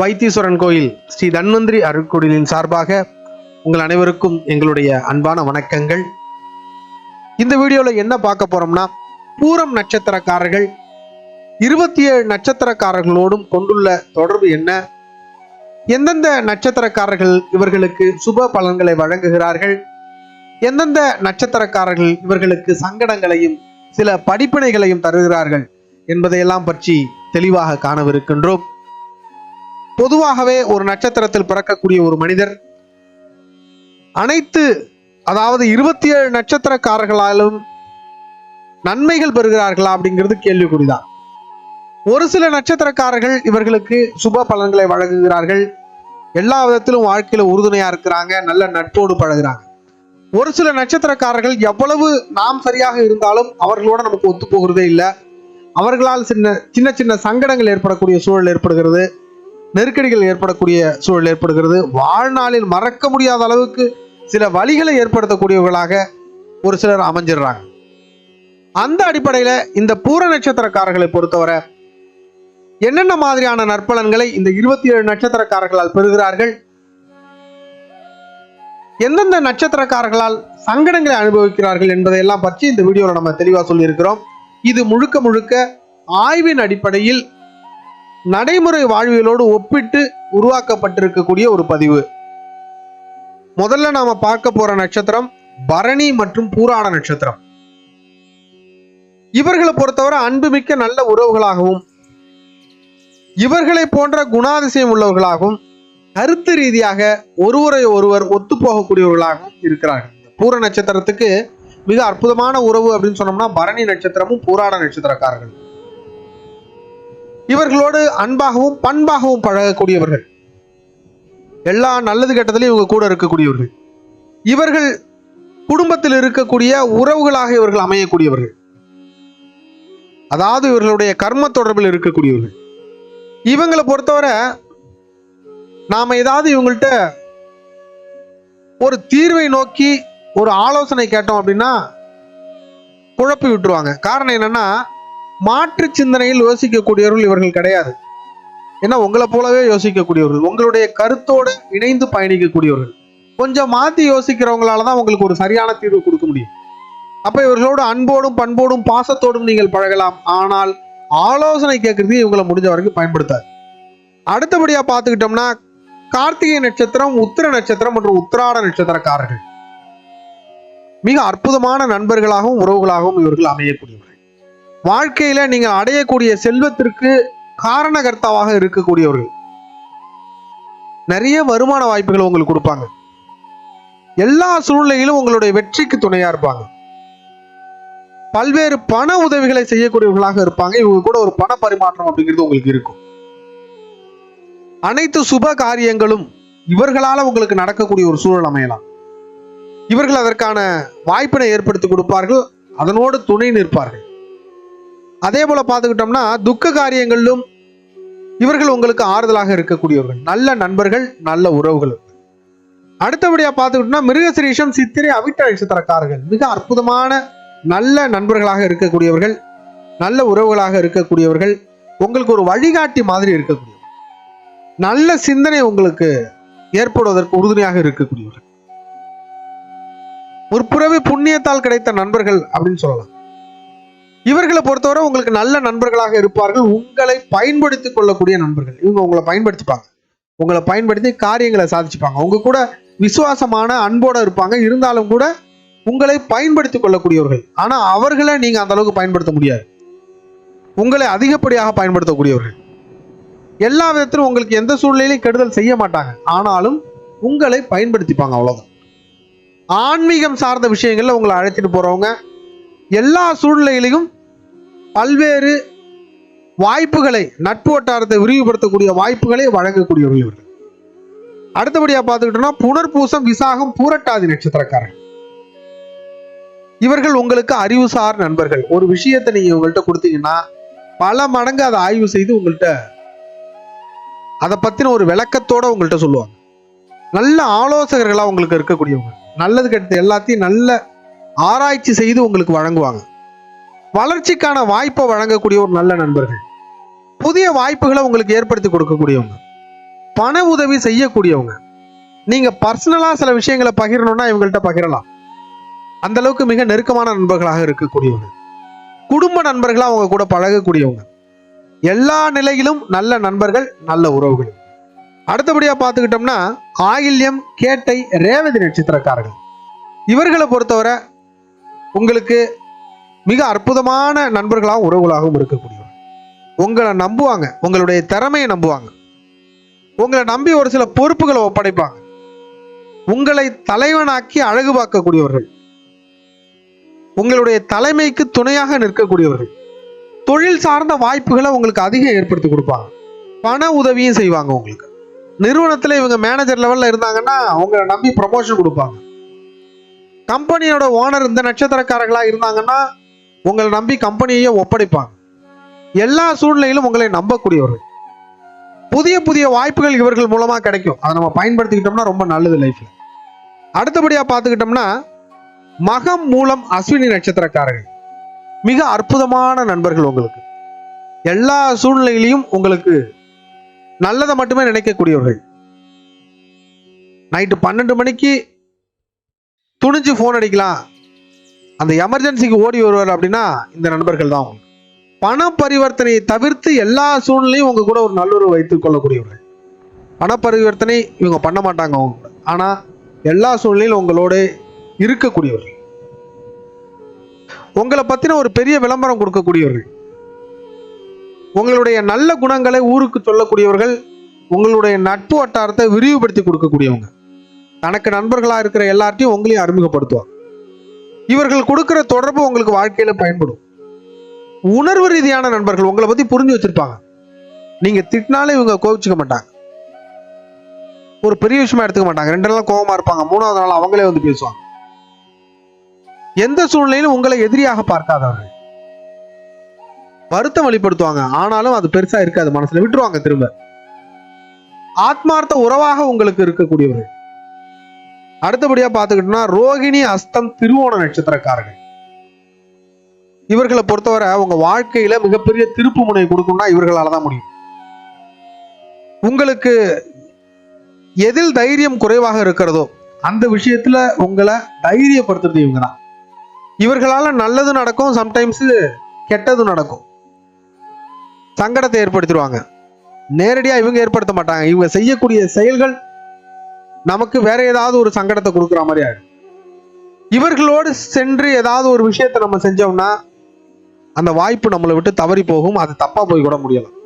வைத்தீஸ்வரன் கோயில் ஸ்ரீ தன்வந்திரி அருட்கொடிலின் சார்பாக உங்கள் அனைவருக்கும் எங்களுடைய அன்பான வணக்கங்கள். இந்த வீடியோவில் என்ன பார்க்க போறோம்னா பூரம் நட்சத்திரக்காரர்கள் இருபத்தி ஏழு நட்சத்திரக்காரர்களோடும் கொண்டுள்ள தொடர்பு என்ன? எந்தெந்த நட்சத்திரக்காரர்கள் இவர்களுக்கு சுப பலன்களை வழங்குகிறார்கள்? எந்தெந்த நட்சத்திரக்காரர்கள் இவர்களுக்கு சங்கடங்களையும் சில படிப்பினைகளையும் தருகிறார்கள் என்பதையெல்லாம் பற்றி தெளிவாக காணவிருக்கின்றோம். பொதுவாகவே ஒரு நட்சத்திரத்தில் பிறக்கக்கூடிய ஒரு மனிதர் அனைத்து அதாவது இருபத்தி ஏழு நட்சத்திரக்காரர்களாலும் நன்மைகள் பெறுகிறார்களா அப்படிங்கிறது கேள்விக்குறிதான். ஒரு சில நட்சத்திரக்காரர்கள் இவர்களுக்கு சுப பலன்களை வழங்குகிறார்கள். எல்லா விதத்திலும் வாழ்க்கையில உறுதுணையா இருக்கிறாங்க நல்ல நட்போடு பழகுறாங்க. ஒரு சில நட்சத்திரக்காரர்கள் எவ்வளவு நாம் சரியாக இருந்தாலும் அவர்களோட நமக்கு ஒத்து போகிறதே இல்லை. அவர்களால் சின்ன சின்ன சின்ன சங்கடங்கள் ஏற்படக்கூடிய சூழல் ஏற்படுகிறது. நெருக்கடிகள் ஏற்படக்கூடிய சூழல் ஏற்படுகிறது. வாழ்நாளில் மறக்க முடியாத அளவுக்கு சில வழிகளை ஏற்படுத்தக்கூடியவர்களாக ஒரு சிலர் அமைஞ்சிடுறாங்க. அந்த அடிப்படையில் இந்த பூர நட்சத்திரக்காரர்களை பொறுத்தவரை என்னென்ன மாதிரியான நற்பலன்களை இந்த இருபத்தி ஏழு நட்சத்திரக்காரர்களால் பெறுகிறார்கள்? எந்தெந்த நட்சத்திரக்காரர்களால் சங்கடங்களை அனுபவிக்கிறார்கள் என்பதையெல்லாம் பற்றி இந்த வீடியோவில் நம்ம தெளிவாக சொல்லியிருக்கிறோம். இது முழுக்க முழுக்க ஆய்வின் அடிப்படையில் நடைமுறை வாழ்வியலோடு ஒப்பிட்டு உருவாக்கப்பட்டிருக்கக்கூடிய ஒரு பதிவு. முதல்ல நாம பார்க்க போற நட்சத்திரம் பரணி மற்றும் பூராட நட்சத்திரம். இவர்களை பொறுத்தவரை அன்புமிக்க நல்ல உறவுகளாகவும் இவர்களை போன்ற குணாதிசயம் உள்ளவர்களாகவும் கருத்து ரீதியாக ஒருவரை ஒருவர் ஒத்து போகக்கூடியவர்களாகவும் இருக்கிறார்கள் பூர நட்சத்திரத்துக்கு மிக அற்புதமான உறவு அப்படின்னு சொன்னோம்னா பரணி நட்சத்திரமும் பூராட நட்சத்திரக்காரர்கள். இவர்களோடு அன்பாகவும் பண்பாகவும் பழகக்கூடியவர்கள். எல்லா நல்லது கெட்டதிலையும் இவங்க கூட இருக்கக்கூடியவர்கள். இவர்கள் குடும்பத்தில் இருக்கக்கூடிய உறவுகளாக இவர்கள் அமையக்கூடியவர்கள். அதாவது இவர்களுடைய கர்ம தொடர்பில் இருக்கக்கூடியவர்கள். இவங்களை பொறுத்தவரை நாம ஏதாவது இவங்கள்ட்ட ஒரு தீர்வை நோக்கி ஒரு ஆலோசனை கேட்டோம் அப்படின்னா குழப்பி விட்டுருவாங்க. காரணம் என்னன்னா மாற்று சிந்தனையில் யோசிக்கக்கூடியவர்கள் இவர்கள் கிடையாது. ஏன்னா உங்களை போலவே யோசிக்கக்கூடியவர்கள் உங்களுடைய கருத்தோடு இணைந்து பயணிக்கக்கூடியவர்கள். கொஞ்சம் மாற்றி யோசிக்கிறவங்களால தான் உங்களுக்கு ஒரு சரியான தீர்வு கொடுக்க முடியும். அப்போ இவர்களோடு அன்போடும் பண்போடும் பாசத்தோடும் நீங்கள் பழகலாம். ஆனால் ஆலோசனை கேட்கறது இவங்களை முடிஞ்ச வரைக்கும் பயன்படுத்தாது. அடுத்தபடியாக பார்த்துக்கிட்டோம்னா கார்த்திகை நட்சத்திரம் உத்திர நட்சத்திரம் மற்றும் உத்திராட நட்சத்திரக்காரர்கள். மிக அற்புதமான நண்பர்களாகவும் உறவுகளாகவும் இவர்கள் அமையக்கூடியவர்கள். வாழ்க்கையில நீங்கள் அடையக்கூடிய செல்வத்திற்கு காரணகர்த்தாவாக இருக்கக்கூடியவர்கள். நிறைய வருமான வாய்ப்புகளை உங்களுக்கு கொடுப்பாங்க. எல்லா சூழ்நிலையிலும் உங்களுடைய வெற்றிக்கு துணையா இருப்பாங்க. பல்வேறு பண உதவிகளை செய்யக்கூடியவர்களாக இருப்பாங்க. இவங்க கூட ஒரு பண பரிமாற்றம் அப்படிங்கிறது உங்களுக்கு இருக்கும். அனைத்து சுப காரியங்களும் இவர்களால உங்களுக்கு நடக்கக்கூடிய ஒரு சூழல் அமையலாம். இவர்கள் அதற்கான வாய்ப்பினை ஏற்படுத்தி கொடுப்பார்கள். அதனோடு துணை நிற்பார்கள். அதே போல பார்த்துக்கிட்டோம்னா துக்க காரியங்களிலும் இவர்கள் உங்களுக்கு ஆறுதலாக இருக்கக்கூடியவர்கள். நல்ல நண்பர்கள் நல்ல உறவுகள். அடுத்தபடியா பார்த்துக்கிட்டோம்னா மிருகசிரீஷம் சித்திரை அவிட்ட நட்சத்திரக்காரர்கள். மிக அற்புதமான நல்ல நண்பர்களாக இருக்கக்கூடியவர்கள் நல்ல உறவுகளாக இருக்கக்கூடியவர்கள் உங்களுக்கு ஒரு வழிகாட்டி மாதிரி இருக்கக்கூடியவர்கள். நல்ல சிந்தனை உங்களுக்கு ஏற்படுவதற்கு உறுதுணையாக இருக்கக்கூடியவர்கள். ஒரு புறவி புண்ணியத்தால் கிடைத்த நண்பர்கள் அப்படின்னு சொல்லலாம். இவர்களை பொறுத்தவரை உங்களுக்கு நல்ல நண்பர்களாக இருப்பார்கள். உங்களை பயன்படுத்தி கொள்ளக்கூடிய நண்பர்கள். இவங்க உங்களை பயன்படுத்திப்பாங்க. உங்களை பயன்படுத்தி காரியங்களை சாதிச்சுப்பாங்க. உங்க கூட விசுவாசமான அன்போட இருப்பாங்க. இருந்தாலும் கூட உங்களை பயன்படுத்தி கொள்ளக்கூடியவர்கள். ஆனா அவர்களை நீங்க அந்த அளவுக்கு பயன்படுத்த முடியாது. உங்களை அதிகப்படியாக பயன்படுத்தக்கூடியவர்கள். எல்லா விதத்திலும் உங்களுக்கு எந்த சூழ்நிலையிலும் கெடுதல் செய்ய மாட்டாங்க. ஆனாலும் உங்களை பயன்படுத்திப்பாங்க அவ்வளவுதான். ஆன்மீகம் சார்ந்த விஷயங்கள்ல உங்களை அழைச்சிட்டு போறவங்க எல்லா சூழ்நிலையிலையும் பல்வேறு வாய்ப்புகளை நட்பு வட்டாரத்தை விரிவுபடுத்தக்கூடிய வாய்ப்புகளை வழங்கக்கூடியவர்கள் இவர்கள். அடுத்தபடியா பார்த்துக்கிட்டோம்னா புனர்பூசம் விசாகம் பூரட்டாதி நட்சத்திரக்காரன் இவர்கள் உங்களுக்கு அறிவுசார் நண்பர்கள். ஒரு விஷயத்தை நீங்க உங்கள்கிட்ட கொடுத்தீங்கன்னா பல மடங்கு அதை ஆய்வு செய்து உங்கள்கிட்ட அதை பத்தின ஒரு விளக்கத்தோட உங்கள்கிட்ட சொல்லுவாங்க. நல்ல ஆலோசகர்களாக உங்களுக்கு இருக்கக்கூடியவங்க. நல்லது கெட்டது எல்லாத்தையும் நல்ல ஆராய்ச்சி செய்து உங்களுக்கு வழங்குவாங்க. வளர்ச்சிக்கான வாய்ப்பை வழங்கக்கூடிய ஒரு நல்ல நண்பர்கள். புதிய வாய்ப்புகளை உங்களுக்கு ஏற்படுத்தி கொடுக்கக்கூடியவங்க. பண உதவி செய்யக்கூடியவங்க. நீங்க பர்சனலா சில விஷயங்களை பகிரணும்னா இவங்கள்ட்ட பகிரலாம். அந்த அளவுக்கு மிக நெருக்கமான நண்பர்களாக இருக்கக்கூடியவங்க. குடும்ப நண்பர்களா அவங்க கூட பழகக்கூடியவங்க. எல்லா நிலையிலும் நல்ல நண்பர்கள் நல்ல உறவுகள். அடுத்தபடியா பார்த்துக்கிட்டோம்னா ஆயில்யம் கேட்டை ரேவதி நட்சத்திரக்காரர்கள். இவர்களை பொறுத்தவரை உங்களுக்கு மிக அற்புதமான நண்பர்களாகவும் உறவுகளாகவும் இருக்கக்கூடியவர். உங்களை நம்புவாங்க. உங்களுடைய திறமையை நம்புவாங்க. உங்களை நம்பி ஒரு சில பொறுப்புகளை ஒப்படைப்பாங்க. உங்களை தலைவனாக்கி அழகு பார்க்கக்கூடியவர்கள். உங்களுடைய தலைமைக்கு துணையாக நிற்கக்கூடியவர்கள். தொழில் சார்ந்த வாய்ப்புகளை உங்களுக்கு அதிகம் ஏற்படுத்தி கொடுப்பாங்க. பண உதவியும் செய்வாங்க உங்களுக்கு. நிறுவனத்தில் இவங்க மேனேஜர் லெவலில் இருந்தாங்கன்னா அவங்களை நம்பி ப்ரமோஷன் கொடுப்பாங்க. கம்பெனியோட ஓனர் இந்த நட்சத்திரக்காரர்களாக இருந்தாங்கன்னா உங்களை நம்பி கம்பெனியை ஒப்படைப்பாங்க. எல்லா சூழ்நிலையிலும் உங்களை நம்பக்கூடியவர்கள் புதிய புதிய வாய்ப்புகள் இவர்கள் மூலமாக கிடைக்கும். அதை நம்ம பயன்படுத்திக்கிட்டோம்னா ரொம்ப நல்லது லைஃப்பில் அடுத்தபடியாக பார்த்துக்கிட்டோம்னா மகம் மூலம் அஸ்வினி நட்சத்திரக்காரர்கள். மிக அற்புதமான நண்பர்கள் உங்களுக்கு. எல்லா சூழ்நிலையிலையும் உங்களுக்கு நல்லதை மட்டுமே நினைக்கக்கூடியவர்கள். நைட்டு பன்னெண்டு மணிக்கு துணிஞ்சு ஃபோன் அடிக்கலாம். அந்த எமர்ஜென்சிக்கு ஓடி வருவார் அப்படின்னா இந்த நண்பர்கள் தான் பண பரிவர்த்தனையை தவிர்த்து எல்லா சூழ்நிலையும் உங்க கூட ஒரு நல்லுறவு வைத்துக் கொள்ளக்கூடியவர்கள். பண பரிவர்த்தனை இவங்க பண்ண மாட்டாங்க அவங்க கூட. ஆனா எல்லா சூழ்நிலையிலும் உங்களோட இருக்கக்கூடியவர்கள். உங்களை பத்தின ஒரு பெரிய விளம்பரம் கொடுக்கக்கூடியவர்கள். உங்களுடைய நல்ல குணங்களை ஊருக்கு சொல்லக்கூடியவர்கள் உங்களுடைய நட்பு வட்டாரத்தை விரிவுபடுத்தி கொடுக்கக்கூடியவங்க. தனக்கு நண்பர்களா இருக்கிற எல்லார்ட்டையும் உங்களையும் அறிமுகப்படுத்துவாங்க இவர்கள் கொடுக்கிற தொடர்பு உங்களுக்கு வாழ்க்கையில பயன்படும். உணர்வு ரீதியான நண்பர்கள் உங்களை பத்தி புரிஞ்சு வச்சிருப்பாங்க. நீங்க திட்டினாலே இவங்க கோவிச்சுக்க மாட்டாங்க. ஒரு பெரிய விஷயமா எடுத்துக்க மாட்டாங்க. ரெண்டு நாள் கோவமா இருப்பாங்க. மூணாவது நாள் அவங்களே வந்து பேசுவாங்க. எந்த சூழ்நிலையிலும் உங்களை எதிரியாக பார்க்காதவர்கள். வருத்தம் வெளிப்படுத்துவாங்க. ஆனாலும் அது பெருசா இருக்காது. மனசுல விட்டுருவாங்க திரும்ப. ஆத்மார்த்த உறவாக உங்களுக்கு இருக்கக்கூடியவர்கள். அடுத்தபடியா பார்த்துக்கிட்டோம்னா ரோகிணி அஸ்தம் திருவோண நட்சத்திரக்காரர்கள். இவர்களை பொறுத்தவரை உங்க வாழ்க்கையில மிகப்பெரிய திருப்பு முனை கொடுக்கும்னா இவர்களால தான் முடியும். உங்களுக்கு எதில் தைரியம் குறைவாக இருக்கிறதோ அந்த விஷயத்துல உங்களை தைரியப்படுத்துறது இவங்க தான். இவர்களால நல்லது நடக்கும் சம்டைம்ஸ் கெட்டதும் நடக்கும். சங்கடத்தை ஏற்படுத்திடுவாங்க. நேரடியா இவங்க ஏற்படுத்த மாட்டாங்க. இவங்க செய்யக்கூடிய செயல்கள் நமக்கு வேற ஏதாவது ஒரு சங்கடத்தை கொடுக்குற மாதிரி ஆயிடும். இவர்களோடு சென்று ஏதாவது ஒரு விஷயத்தை நம்ம செஞ்சோம்னா அந்த வாய்ப்பு நம்மளை விட்டு தவறி போகும் அது தப்பா போய் கூட முடியலாம்.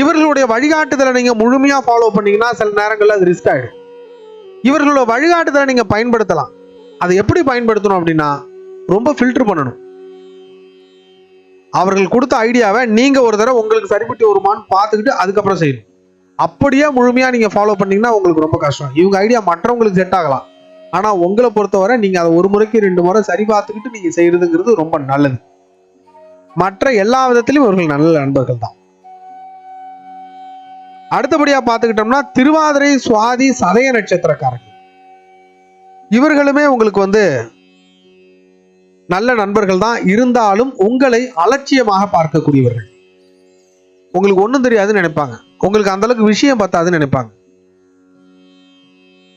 இவர்களுடைய வழிகாட்டுதலை நீங்க முழுமையா ஃபாலோ பண்ணீங்கன்னா சில நேரங்களில் அது ரிஸ்க் ஆயிடும். இவர்களோட வழிகாட்டுதலை நீங்க பயன்படுத்தலாம். அதை எப்படி பயன்படுத்தணும் அப்படின்னா ரொம்ப ஃபில்டர் பண்ணணும். அவர்கள் கொடுத்த ஐடியாவை நீங்க ஒரு தடவை உங்களுக்கு சரிப்பட்டு வருமான்னு பார்த்துக்கிட்டு அதுக்கப்புறம் செய்யணும். அப்படியே முழுமையா நீங்க ஃபாலோ பண்ணீங்கன்னா உங்களுக்கு ரொம்ப கஷ்டம். இவங்க ஐடியா மற்றவங்களுக்கு செட் ஆகலாம். ஆனா உங்களை பொறுத்தவரை நீங்க அதை ஒரு முறைக்கு ரெண்டு முறை சரி பார்த்துக்கிட்டு நீங்க செய்யறதுங்கிறது ரொம்ப நல்லது. மற்ற எல்லா விதத்திலும் இவர்கள் நல்ல நண்பர்கள் தான். அடுத்தபடியா பார்த்துக்கிட்டோம்னா திருவாதிரை சுவாதி சதய நட்சத்திரக்காரர்கள். இவர்களுமே உங்களுக்கு வந்து நல்ல நண்பர்கள் தான். இருந்தாலும் உங்களை அலட்சியமாக பார்க்கக்கூடியவர்கள். உங்களுக்கு ஒன்றும் தெரியாதுன்னு நினைப்பாங்க. உங்களுக்கு அந்தளவுக்கு விஷயம் பத்தாதுன்னு நினைப்பாங்க.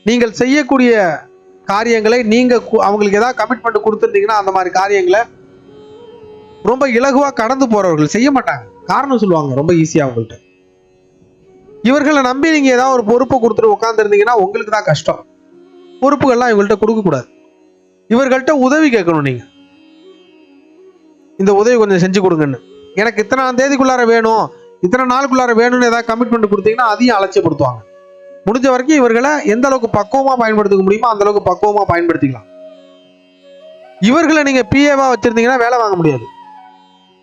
நீங்கள் செய்யக்கூடிய காரியங்களை நீங்க கு- அவங்களுக்கு ஏதாவது கமிட்மெண்ட் கொடுத்துருந்தீங்கன்னா அந்த மாதிரி காரியங்களை ரொம்ப இலகுவா கடந்து போறவர்கள் செய்ய மாட்டாங்க. காரணம் சொல்லுவாங்க ரொம்ப ஈஸியாக அவங்கள்ட்ட. இவர்களை நம்பி நீங்க ஏதாவது ஒரு பொறுப்பை கொடுத்துட்டு உட்காந்துருந்தீங்கன்னா உங்களுக்கு தான் கஷ்டம். பொறுப்புகள்லாம் இவங்கள்ட்ட கொடுக்கக்கூடாது. இவர்கள்ட்ட உதவி கேட்கணும் நீங்க. இந்த உதவி கொஞ்சம் செஞ்சு கொடுங்கன்னு. எனக்கு இத்தனாம் தேதிக்குள்ளார வேணும். இத்தனை நாளுக்குள்ளார வேணும்னு ஏதாவது கமிட்மெண்ட் கொடுத்தீங்கன்னா அதையும் அலட்சியப்படுத்துவாங்க. முடிஞ்ச வரைக்கும் இவர்களை எந்த அளவுக்கு பக்குவமா பயன்படுத்திக்க முடியுமோ அந்த அளவுக்கு பக்குவமா பயன்படுத்திக்கலாம். இவர்களை நீங்க பிஏவா வச்சிருந்தீங்கன்னா வேலை வாங்க முடியாது.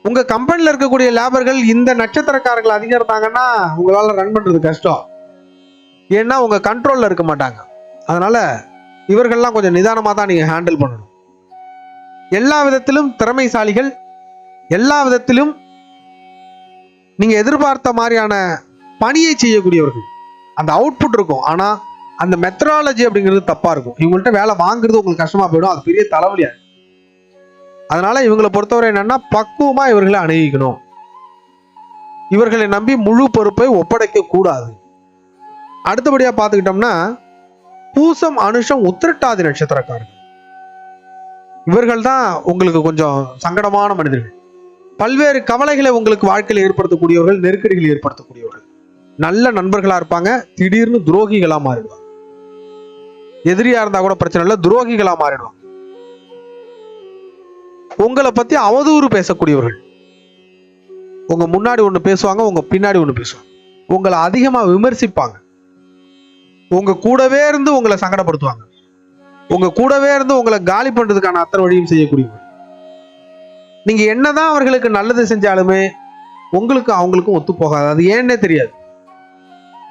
உங்க கம்பெனியில் இருக்கக்கூடிய லேபர்கள் இந்த நட்சத்திரக்காரர்கள் அதிகம் இருந்தாங்கன்னா உங்களால ரன் பண்றது கஷ்டம். ஏன்னா உங்க கண்ட்ரோல்ல இருக்க மாட்டாங்க. அதனால இவர்கள்லாம் கொஞ்சம் நிதானமா தான் நீங்க ஹேண்டில் பண்ணணும். எல்லா விதத்திலும் திறமைசாலிகள் எல்லா விதத்திலும் நீங்கள் எதிர்பார்த்த மாதிரியான பணியை செய்யக்கூடியவர்கள். அந்த அவுட்புட் இருக்கும். ஆனால் அந்த மெத்தடாலஜி அப்படிங்கிறது தப்பாக இருக்கும். இவங்கள்ட்ட வேலை வாங்குறது உங்களுக்கு கஷ்டமா போயிடும். அது பெரிய தலைவலியா இருக்கும். அதனால இவங்களை பொறுத்தவரை என்னன்னா பக்குவமாக இவர்களை அணுகிக்கணும். இவர்களை நம்பி முழு பொறுப்பை ஒப்படைக்க கூடாது. அடுத்தபடியா பார்த்துக்கிட்டோம்னா பூசம் அனுஷம் உத்திரட்டாதி நட்சத்திரக்காரர்கள். இவர்கள் தான் உங்களுக்கு கொஞ்சம் சங்கடமான மனிதர்கள். பல்வேறு கவலைகளை உங்களுக்கு வாழ்க்கையில் ஏற்படுத்தக்கூடியவர்கள் நெருக்கடிகளை ஏற்படுத்தக்கூடியவர்கள். நல்ல நண்பர்களா இருப்பாங்க திடீர்னு துரோகிகளா மாறிடுவாங்க. எதிரியா இருந்தா கூட பிரச்சனை இல்லை துரோகிகளா மாறிடுவாங்க. உங்களை பத்தி அவதூறு பேசக்கூடியவர்கள். உங்க முன்னாடி ஒண்ணு பேசுவாங்க உங்க பின்னாடி ஒண்ணு பேசுவாங்க. உங்களை அதிகமா விமர்சிப்பாங்க. உங்க கூடவே இருந்து உங்களை சங்கடப்படுத்துவாங்க. உங்க கூடவே இருந்து உங்களை காலி பண்றதுக்கான அத்தனை வழியும் செய்யக்கூடியவங்க நீங்க என்னதான் அவர்களுக்கு நல்லது செஞ்சாலுமே உங்களுக்கு அவங்களுக்கும் ஒத்து போகாது. அது ஏன்னே தெரியாது.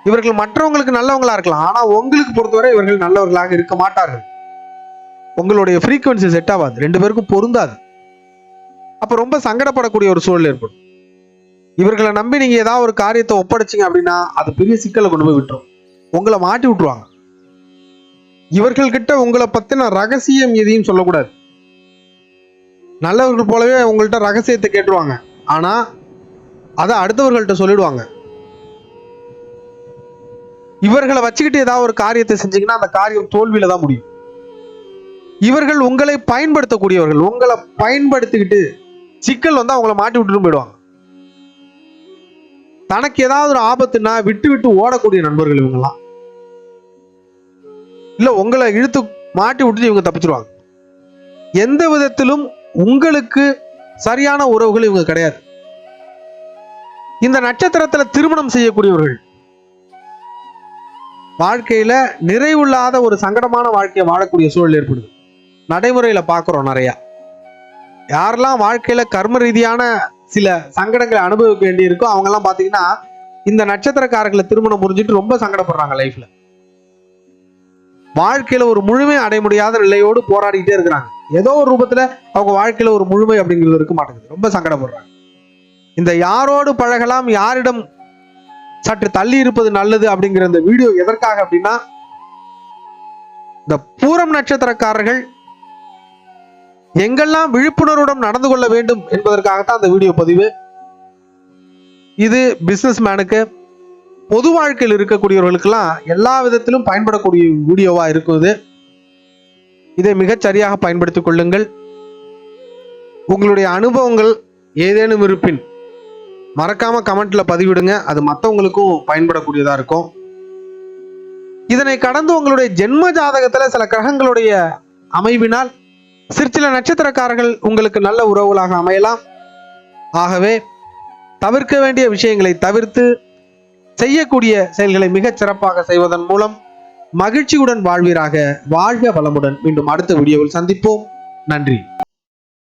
இவர்கள் மற்றவங்களுக்கு நல்லவங்களா இருக்கலாம். ஆனா உங்களுக்கு பொறுத்தவரை இவர்கள் நல்லவர்களாக இருக்க மாட்டார்கள். உங்களுடைய ஃப்ரீக்குவன்சி செட் ஆகாது. ரெண்டு பேருக்கும் பொருந்தாது. அப்ப ரொம்ப சங்கடப்படக்கூடிய ஒரு சூழல் ஏற்படும். இவர்களை நம்பி நீங்க ஏதாவது ஒரு காரியத்தை ஒப்படைச்சீங்க அப்படின்னா அது பெரிய சிக்கலை கொண்டு போய் விட்டுரும். உங்களை மாட்டி விட்டுருவாங்க. இவர்கள் கிட்ட உங்களை பத்தின ரகசியம் எதையும் சொல்லக்கூடாது. நல்லவர்கள் போலவே உங்கள்கிட்ட ரகசியத்தை கேட்டுருவாங்க. ஆனா அதை அடுத்தவர்கள்ட்ட சொல்லிடுவாங்க. இவர்களை வச்சுக்கிட்டு ஏதாவது ஒரு காரியத்தை செஞ்சீங்கன்னா அந்த காரியம் தோல்வியில தான் முடியும். இவர்கள் உங்களை பயன்படுத்தக்கூடியவர்கள் உங்களை பயன்படுத்திக்கிட்டு சிக்கல் வந்து அவங்கள மாட்டி விட்டுட்டு போயிடுவாங்க. தனக்கு ஏதாவது ஒரு ஆபத்துனா விட்டு விட்டு ஓடக்கூடிய நண்பர்கள் இவங்கெல்லாம். இல்ல உங்களை இழுத்து மாட்டி விட்டுட்டு இவங்க தப்பிச்சிருவாங்க. எந்த விதத்திலும் உங்களுக்கு சரியான உறவுகள் இவங்க கிடையாது. இந்த நட்சத்திரத்துல திருமணம் செய்யக்கூடியவர்கள் வாழ்க்கையில நிறைவில்லாத ஒரு சங்கடமான வாழ்க்கையை வாழக்கூடிய சூழல் ஏற்படுது. நடைமுறையில பார்க்குறோம் நிறையா. யாரெல்லாம் வாழ்க்கையில கர்ம ரீதியான சில சங்கடங்களை அனுபவிக்க வேண்டி இருக்கோ அவங்கெல்லாம் பார்த்தீங்கன்னா இந்த நட்சத்திரக்காரர்களை திருமணம் புரிஞ்சுட்டு ரொம்ப சங்கடப்படுறாங்க லைஃப்ல வாழ்க்கையில ஒரு முழுமை அடைய முடியாத நிலையோடு போராடிக்கிட்டே இருக்கிறாங்க. ஏதோ ஒரு ரூபத்துல அவங்க வாழ்க்கையில ஒரு முழுமை அப்படிங்கிறது இருக்க மாட்டேங்குது. ரொம்ப சங்கடப்படுறாங்க. இந்த யாரோடு பழகலாம் யாரிடம் சற்று தள்ளி இருப்பது நல்லது அப்படிங்கிற இந்த வீடியோ எதற்காக அப்படின்னா இந்த பூரம் நட்சத்திரக்காரர்கள் எங்கெல்லாம் விழிப்புணர்வுடன் நடந்து கொள்ள வேண்டும் என்பதற்காகத்தான் அந்த வீடியோ பதிவு. இது பிசினஸ் மேனுக்கு பொது வாழ்க்கையில் இருக்கக்கூடியவர்களுக்கெல்லாம் எல்லா விதத்திலும் பயன்படக்கூடிய வீடியோவா இருக்குது. இதை மிகச் சரியாக பயன்படுத்திக் கொள்ளுங்கள். உங்களுடைய அனுபவங்கள் ஏதேனும் இருப்பின் மறக்காம கமெண்ட்ல பதிவிடுங்க. அது மற்றவங்களுக்கும் பயன்படக்கூடியதா இருக்கும். இதனை கடந்து உங்களுடைய ஜென்ம ஜாதகத்துல சில கிரகங்களுடைய அமைவினால் சிற்சில நட்சத்திரக்காரர்கள் உங்களுக்கு நல்ல உறவுகளாக அமையலாம். ஆகவே தவிர்க்க வேண்டிய விஷயங்களை தவிர்த்து செய்யக்கூடிய செயல்களை மிகச் சிறப்பாக செய்வதன் மூலம் மகிழ்ச்சியுடன் வாழ்வீராக வாழ்க வளமுடன். மீண்டும் அடுத்த வீடியோவில் சந்திப்போம். நன்றி.